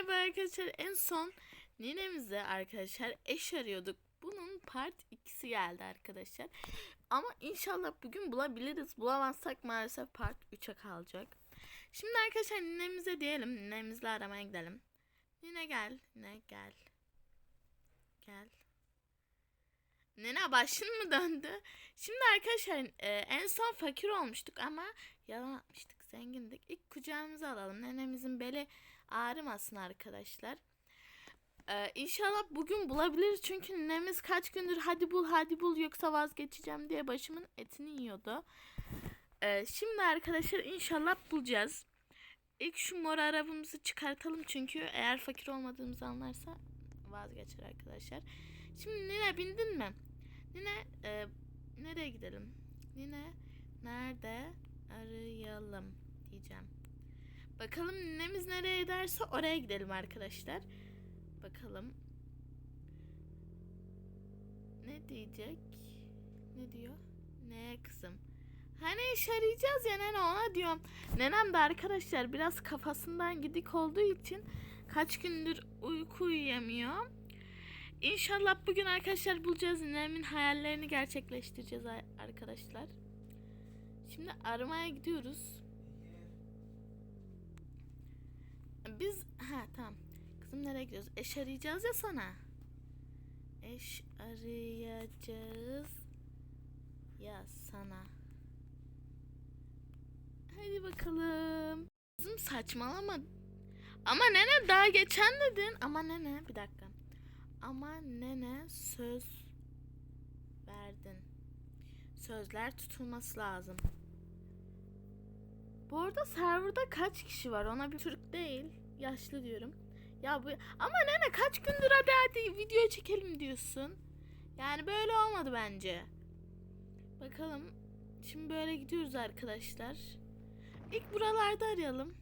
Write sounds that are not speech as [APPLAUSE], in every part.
Merhaba arkadaşlar. En son ninemize arkadaşlar eş arıyorduk. Bunun part 2'si geldi arkadaşlar. Ama inşallah bugün bulabiliriz. Bulamazsak maalesef part 3'e kalacak. Şimdi arkadaşlar ninemize diyelim. Ninemizle aramaya gidelim. Nine gel. Nine gel. Gel. Nene başın mı döndü? Şimdi arkadaşlar e, en son fakir olmuştuk ama yalan atmıştık. Zengindik. İlk kucağımıza alalım. Nenemizin beli ağrımasın arkadaşlar. Ee, inşallah bugün bulabiliriz çünkü ninemiz kaç gündür hadi bul hadi bul yoksa vazgeçeceğim diye başımın etini yiyordu. Ee, şimdi arkadaşlar inşallah bulacağız. İlk şu mor arabamızı çıkartalım çünkü eğer fakir olmadığımızı anlarsa vazgeçer arkadaşlar. Şimdi Nine bindin mi? Nine e, nereye gidelim? Nine nerede arayalım diyeceğim. Bakalım ninemiz nereye derse oraya gidelim arkadaşlar. Bakalım. Ne diyecek? Ne diyor? Ne kızım? Hani iş arayacağız ya nene ona diyorum. Nenem de arkadaşlar biraz kafasından gidik olduğu için kaç gündür uyku uyuyamıyor. İnşallah bugün arkadaşlar bulacağız. Nenemin hayallerini gerçekleştireceğiz arkadaşlar. Şimdi aramaya gidiyoruz. Biz ha tamam. Kızım nereye gidiyoruz? Eş arayacağız ya sana. Eş arayacağız ya sana. Hadi bakalım. Kızım saçmalama. Ama nene daha geçen dedin. Ama nene bir dakika. Ama nene söz verdin. Sözler tutulması lazım. Bu arada serverda kaç kişi var? Ona bir Türk değil. Yaşlı diyorum. Ya bu ama nene kaç gündür hadi hadi video çekelim diyorsun. Yani böyle olmadı bence. Bakalım. Şimdi böyle gidiyoruz arkadaşlar. İlk buralarda arayalım.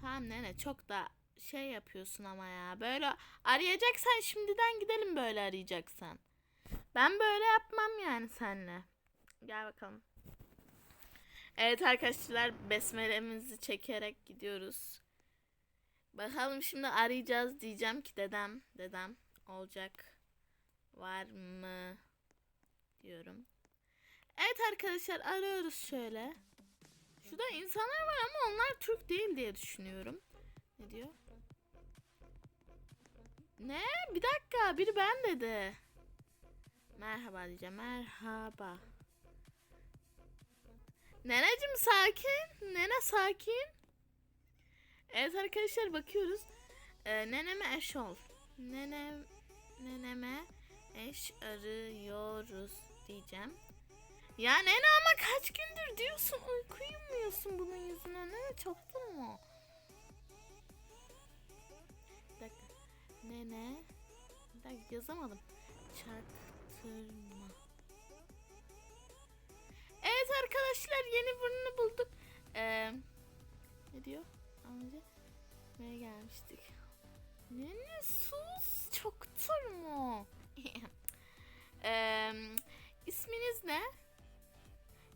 Tamam nene çok da şey yapıyorsun ama ya. Böyle arayacaksan şimdiden gidelim böyle arayacaksan. Ben böyle yapmam yani senle. Gel bakalım. Evet arkadaşlar besmelemizi çekerek gidiyoruz. Bakalım şimdi arayacağız diyeceğim ki dedem dedem olacak var mı diyorum. Evet arkadaşlar arıyoruz şöyle. Şurada insanlar var ama onlar Türk değil diye düşünüyorum. Ne diyor? Ne? Bir dakika biri ben dedi. Merhaba diyeceğim. Merhaba. Neneciğim sakin. Nene sakin. Evet arkadaşlar bakıyoruz. Ee, neneme eş ol. Nenem, neneme eş arıyoruz diyeceğim. Ya nene ama kaç gündür diyorsun uyku uyumuyorsun bunun yüzüne ne çaktın mı? Bir dakika. Nene. Bir dakika yazamadım. Çaktırma. Arkadaşlar yeni birini bulduk. Ee, ne diyor? Amca buraya gelmiştik. Nene sus çaktırma. [LAUGHS] ee, isminiz ne?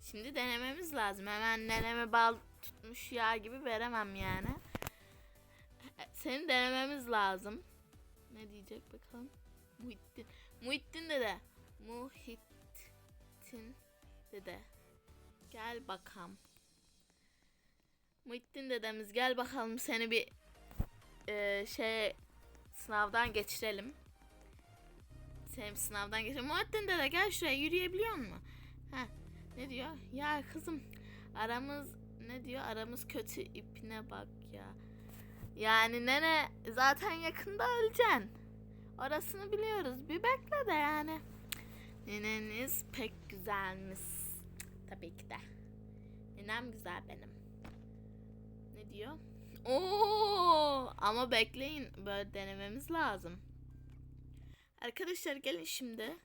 Şimdi denememiz lazım. Hemen neneme bal tutmuş yağ gibi veremem yani. Seni denememiz lazım. Ne diyecek bakalım. Muhittin. Muhittin dede. Muhittin dede. Gel bakalım. Muhittin dedemiz gel bakalım seni bir e, şey sınavdan geçirelim. Seni sınavdan geçirelim. Muhittin dede gel şuraya yürüyebiliyor musun? Heh. Ne diyor? Ya kızım aramız ne diyor? Aramız kötü ipine bak ya. Yani nene zaten yakında öleceksin. Orasını biliyoruz. Bir bekle de yani. Neneniz pek güzelmiş. Tabii ki de. Nenem güzel benim. Ne diyor? Oo, ama bekleyin. Böyle denememiz lazım. Arkadaşlar gelin şimdi.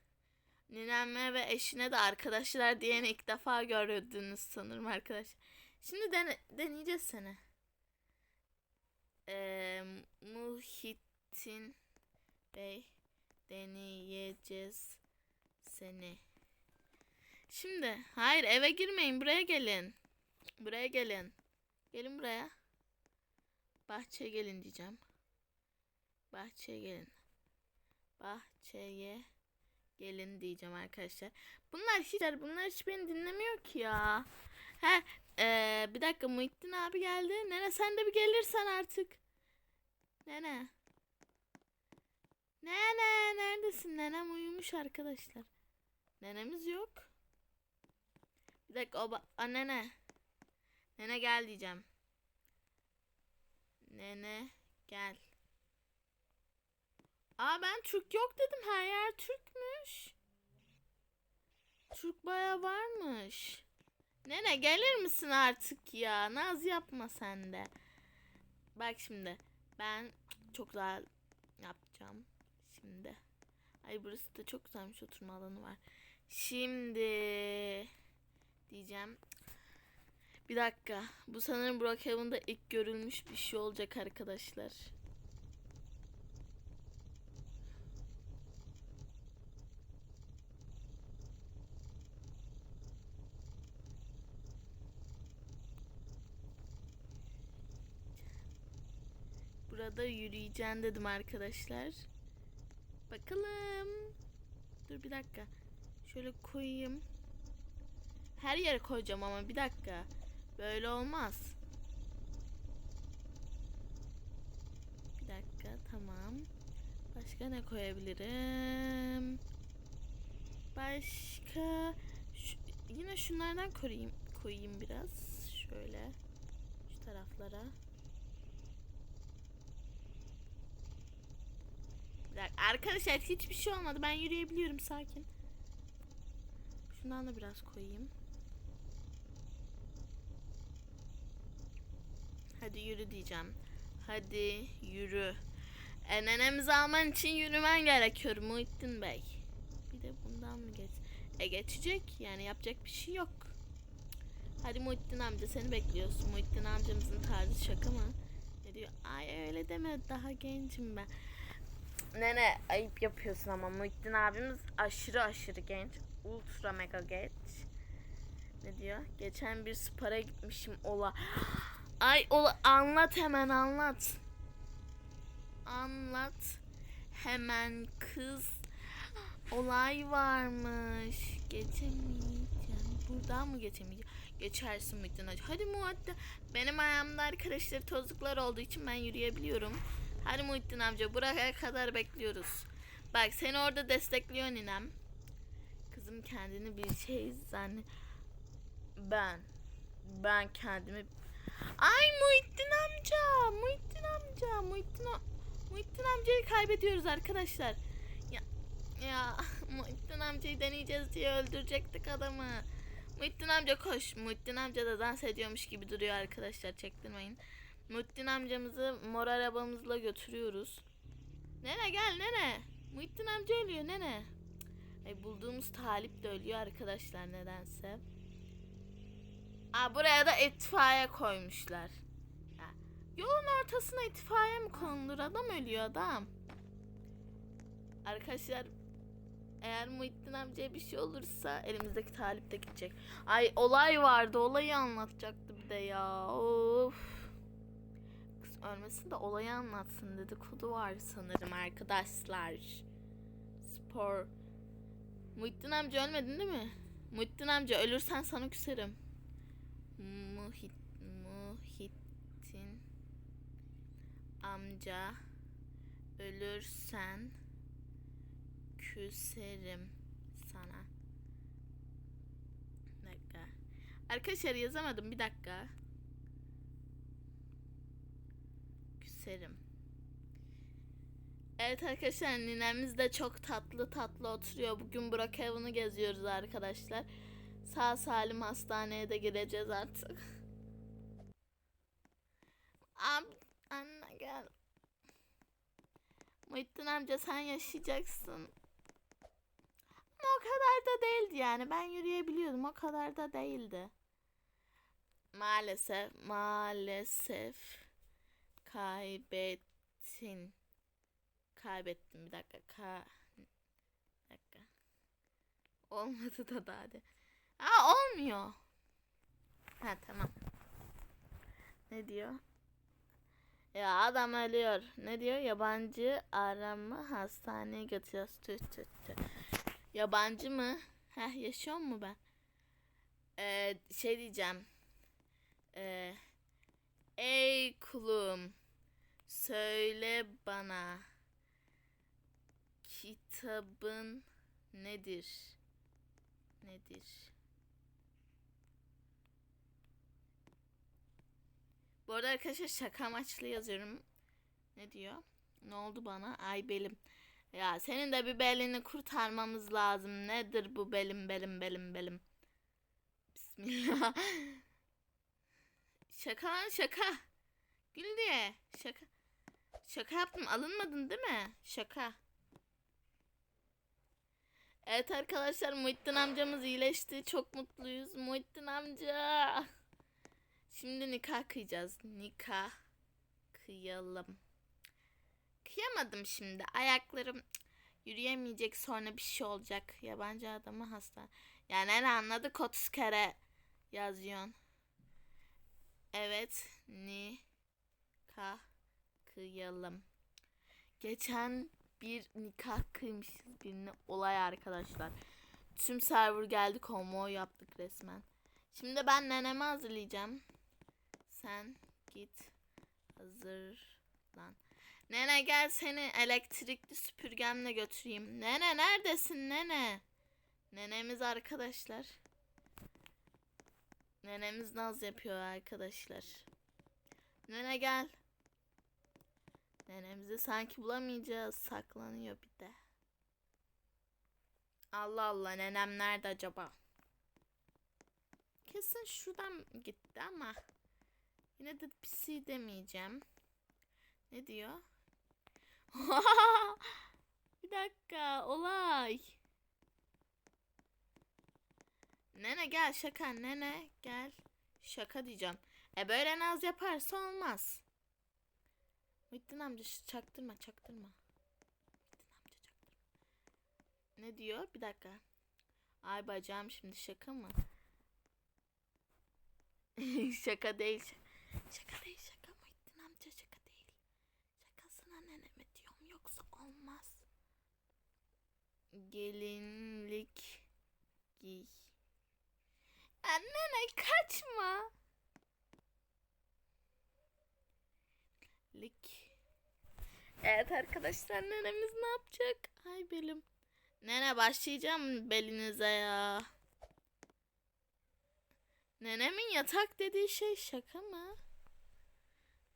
Nineme ve eşine de arkadaşlar diyeni ilk defa gördünüz sanırım arkadaşlar. Şimdi dene, deneyeceğiz seni. Ee, Muhittin Bey deneyeceğiz seni. Şimdi hayır eve girmeyin buraya gelin. Buraya gelin. Gelin buraya. Bahçeye gelin diyeceğim. Bahçeye gelin. Bahçeye gelin diyeceğim arkadaşlar. Bunlar hiç bunlar hiç beni dinlemiyor ki ya. He eee, bir dakika Muhittin abi geldi. Nene sen de bir gelirsen artık. Nene. Nene neredesin? Nenem uyumuş arkadaşlar. Nenemiz yok. Bir dakika o ba- Aa, nene. Gel diyeceğim. Nene gel. Aa ben Türk yok dedim. Her yer Türkmüş. Türk baya varmış. Nene gelir misin artık ya? Naz yapma sen de. Bak şimdi. Ben çok güzel yapacağım. Şimdi. Ay burası da çok güzelmiş oturma alanı var. Şimdi diyeceğim. Bir dakika. Bu sanırım Brookhaven'da ilk görülmüş bir şey olacak arkadaşlar. Burada yürüyeceğim dedim arkadaşlar. Bakalım. Dur bir dakika. Şöyle koyayım. Her yere koyacağım ama bir dakika. Böyle olmaz. Bir dakika tamam. Başka ne koyabilirim? Başka şu, yine şunlardan koyayım koyayım biraz. Şöyle şu taraflara. Arkadaşlar hiçbir şey olmadı. Ben yürüyebiliyorum sakin. Şundan da biraz koyayım. Hadi yürü diyeceğim. Hadi yürü. E, nenemizi alman için yürümen gerekiyor Muhittin Bey. Bir de bundan mı geç? E geçecek yani yapacak bir şey yok. Hadi Muhittin amca seni bekliyoruz. Muhittin amcamızın tarzı şaka mı? Ne diyor? Ay öyle deme daha gencim ben. Nene ayıp yapıyorsun ama Muhittin abimiz aşırı aşırı genç. Ultra mega genç. Ne diyor? Geçen bir spora gitmişim ola. Ay ola anlat hemen anlat. Anlat. Hemen kız. Olay varmış. Geçemeyeceğim. Buradan mı geçemeyeceğim? Geçersin Muhittin Hacı. Hadi Muhittin. Benim ayağımda arkadaşlar tozluklar olduğu için ben yürüyebiliyorum. Hadi Muhittin amca buraya kadar bekliyoruz. Bak seni orada destekliyor ninem. Kızım kendini bir şey zannet. Ben. Ben kendimi... Ay Muhittin amca. Muhittin amca. Muhittin, Muhittin amcayı kaybediyoruz arkadaşlar. Ya, ya [LAUGHS] Muhittin amcayı deneyeceğiz diye öldürecektik adamı. Muhittin amca koş. Muhittin amca da dans ediyormuş gibi duruyor arkadaşlar. Çektirmeyin. Muhittin amcamızı mor arabamızla götürüyoruz. Nene gel nene. Muhittin amca ölüyor nene. Ay bulduğumuz talip de ölüyor arkadaşlar nedense. Aa buraya da itfaiye koymuşlar. Ya, yolun ortasına itfaiye mi konulur? Adam ölüyor adam. Arkadaşlar eğer Muhittin amcaya bir şey olursa elimizdeki talip de gidecek. Ay olay vardı. Olayı anlatacaktı bir de ya. Of. Kız ölmesin de olayı anlatsın dedikodu var sanırım arkadaşlar. Spor. Muhittin amca ölmedin değil mi? Muhittin amca ölürsen sana küserim. Muhit, Muhittin amca ölürsen küserim sana. Bir dakika. Arkadaşlar yazamadım bir dakika. Küserim. Evet arkadaşlar ninemiz de çok tatlı tatlı oturuyor. Bugün Brookhaven'ı geziyoruz arkadaşlar. Sağ salim hastaneye de gireceğiz artık. Am anne gel. Muhittin amca sen yaşayacaksın. Ama o kadar da değildi yani. Ben yürüyebiliyordum. O kadar da değildi. Maalesef, maalesef kaybettin. Kaybettim bir dakika. Ka dakika. Olmadı da daha de. Aa olmuyor. Ha tamam. Ne diyor? Ya adam ölüyor. Ne diyor? Yabancı arama hastaneye götürüyoruz. Tüh tüh tüh. Yabancı mı? Heh yaşıyor mu ben? Ee, şey diyeceğim. Ee, ey kulum. Söyle bana. Kitabın nedir? Nedir? Bu arada arkadaşlar şaka amaçlı yazıyorum. Ne diyor? Ne oldu bana? Ay belim. Ya senin de bir belini kurtarmamız lazım. Nedir bu belim belim belim belim? Bismillah. [LAUGHS] şaka lan şaka. Gül diye. Şaka. Şaka yaptım. Alınmadın değil mi? Şaka. Evet arkadaşlar Muhittin amcamız iyileşti. Çok mutluyuz. Muhittin amca. Şimdi nikah kıyacağız. Nikah kıyalım. Kıyamadım şimdi. Ayaklarım yürüyemeyecek sonra bir şey olacak. Yabancı adamı hasta. Yani ne anladık 30 kere yazıyorsun. Evet. Nikah kıyalım. Geçen bir nikah kıymışız birine olay arkadaşlar. Tüm server geldi konvoy yaptık resmen. Şimdi ben nenemi hazırlayacağım. Sen git hazırlan. Nene gel seni elektrikli süpürgemle götüreyim. Nene neredesin nene? Nenemiz arkadaşlar. Nenemiz naz yapıyor arkadaşlar. Nene gel. Nenemizi sanki bulamayacağız. Saklanıyor bir de. Allah Allah nenem nerede acaba? Kesin şuradan gitti ama yine de bir şey demeyeceğim. Ne diyor? [LAUGHS] bir dakika olay. Nene gel şaka nene gel. Şaka diyeceğim. E böyle naz yaparsa olmaz. Muhittin amca çaktırma çaktırma. Muhittin amca çaktırma. Ne diyor? Bir dakika. Ay bacağım şimdi şaka mı? [LAUGHS] şaka değil. Şaka değil şaka Muhittin amca şaka değil. Şakasına neneme diyorum yoksa olmaz. Gelinlik giy. Ya nene kaçma. Lik. Evet arkadaşlar nenemiz ne yapacak? Ay belim. Nene başlayacağım belinize ya. Nenemin yatak dediği şey şaka mı?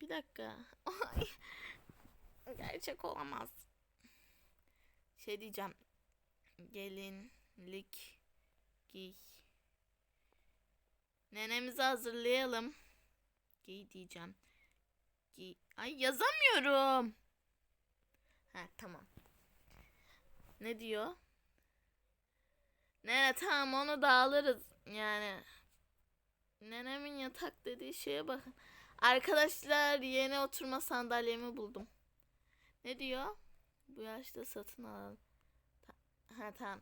Bir dakika. Ay. Gerçek olamaz. Şey diyeceğim. Gelinlik giy. Nenemizi hazırlayalım. Giy diyeceğim. Giy. Ay yazamıyorum. Ha tamam. Ne diyor? Ne tamam onu da alırız. Yani nenemin yatak dediği şeye bakın. Arkadaşlar yeni oturma sandalyemi buldum. Ne diyor? Bu yaşta satın alalım. Ha tamam.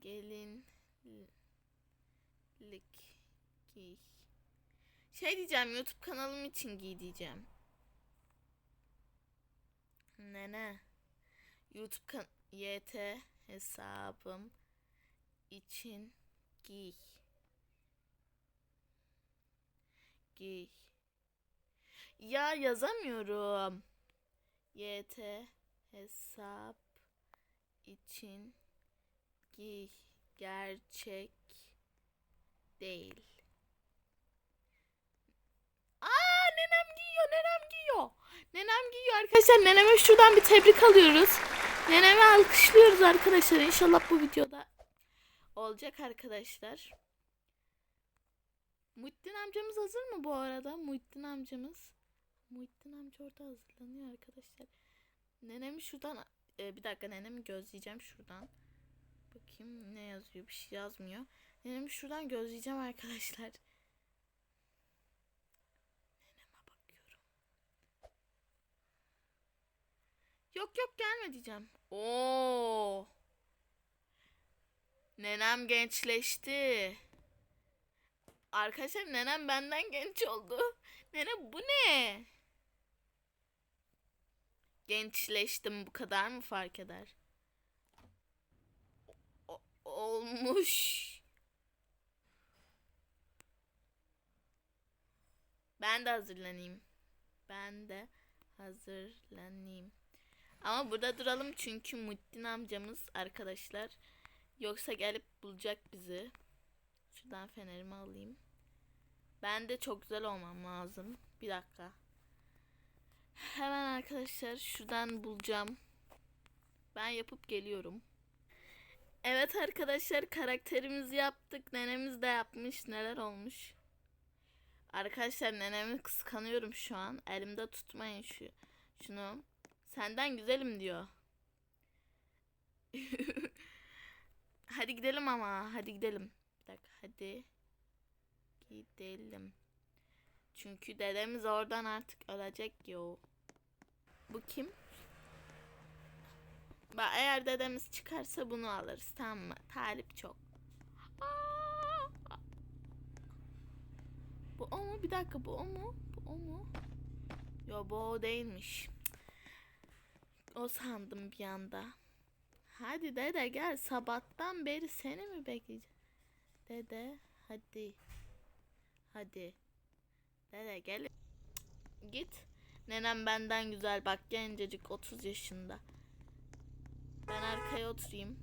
Gelinlik giy. Şey diyeceğim YouTube kanalım için giy diyeceğim. Nene. YouTube kan YT hesabım için giy. Giy. Ya yazamıyorum. YT hesap için giy. Gerçek değil. Aa nenem giyiyor, nenem giyiyor. Nenem giyiyor arkadaşlar. Neneme şuradan bir tebrik alıyoruz. Nenemi alkışlıyoruz arkadaşlar. İnşallah bu videoda olacak arkadaşlar. Muhittin amcamız hazır mı bu arada? Muhittin amcamız. Muhittin amca orada hazırlanıyor arkadaşlar. Nenemi şuradan e, bir dakika nenemi gözleyeceğim şuradan. Bakayım ne yazıyor? Bir şey yazmıyor. Nenemi şuradan gözleyeceğim arkadaşlar. Neneme bakıyorum. Yok yok gelme diyeceğim. Oo. Nenem gençleşti. Arkadaşlar nenem benden genç oldu. Nene bu ne? Gençleştim bu kadar mı fark eder? O- olmuş. Ben de hazırlanayım. Ben de hazırlanayım. Ama burada duralım çünkü Muhittin amcamız arkadaşlar. Yoksa gelip bulacak bizi. Şuradan fenerimi alayım. Ben de çok güzel olmam lazım. Bir dakika. Hemen arkadaşlar şuradan bulacağım. Ben yapıp geliyorum. Evet arkadaşlar karakterimizi yaptık. Nenemiz de yapmış. Neler olmuş? Arkadaşlar nenemi kıskanıyorum şu an. Elimde tutmayın şu şunu. Senden güzelim diyor. [LAUGHS] hadi gidelim ama. Hadi gidelim. Bir dakika hadi. Gidelim. Çünkü dedemiz oradan artık ölecek yo. Bu kim? Bak eğer dedemiz çıkarsa bunu alırız tamam mı? Talip çok. Bu o mu? Bir dakika bu o mu? Bu o mu? Yo bu o değilmiş. O sandım bir anda. Hadi dede gel sabahtan beri seni mi bekleyeceğim? Dede hadi. Hadi. Dede gel. Git. Nenem benden güzel bak gencecik 30 yaşında. Ben arkaya oturayım.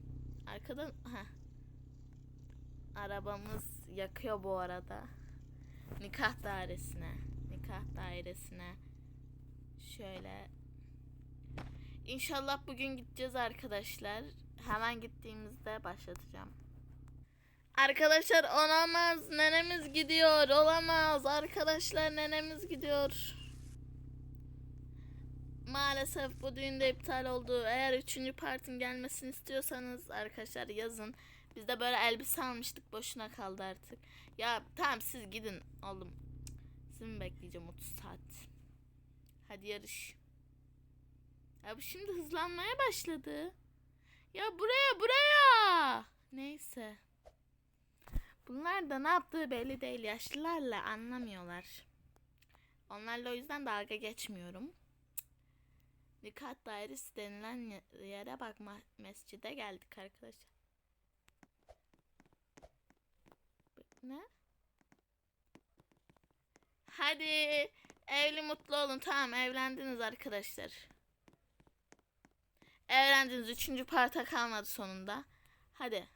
Arkadan ha. Arabamız yakıyor bu arada. Nikah dairesine. Nikah dairesine. Şöyle. İnşallah bugün gideceğiz arkadaşlar. Hemen gittiğimizde başlatacağım. Arkadaşlar olamaz. Nenemiz gidiyor. Olamaz. Arkadaşlar nenemiz gidiyor. Maalesef bu düğün de iptal oldu. Eğer üçüncü partin gelmesini istiyorsanız arkadaşlar yazın. Biz de böyle elbise almıştık. Boşuna kaldı artık. Ya tamam siz gidin oğlum. Sizi mi bekleyeceğim 30 saat? Hadi yarış. Ya bu şimdi hızlanmaya başladı. Ya buraya buraya. Neyse. Bunlar da ne yaptığı belli değil. Yaşlılarla anlamıyorlar. Onlarla o yüzden dalga geçmiyorum. Nikah dairesi denilen ye- yere bakma mescide geldik arkadaşlar. Ne? Hadi evli mutlu olun. Tamam evlendiniz arkadaşlar. Evlendiniz. Üçüncü parta kalmadı sonunda. Hadi.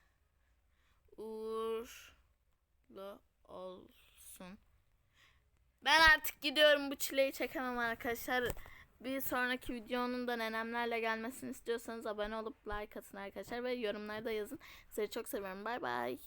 Uğurlu olsun. Ben artık gidiyorum. Bu çileyi çekemem arkadaşlar. Bir sonraki videonun da nenemlerle gelmesini istiyorsanız abone olup like atın arkadaşlar ve yorumlarda yazın. Sizi çok seviyorum. Bay bay.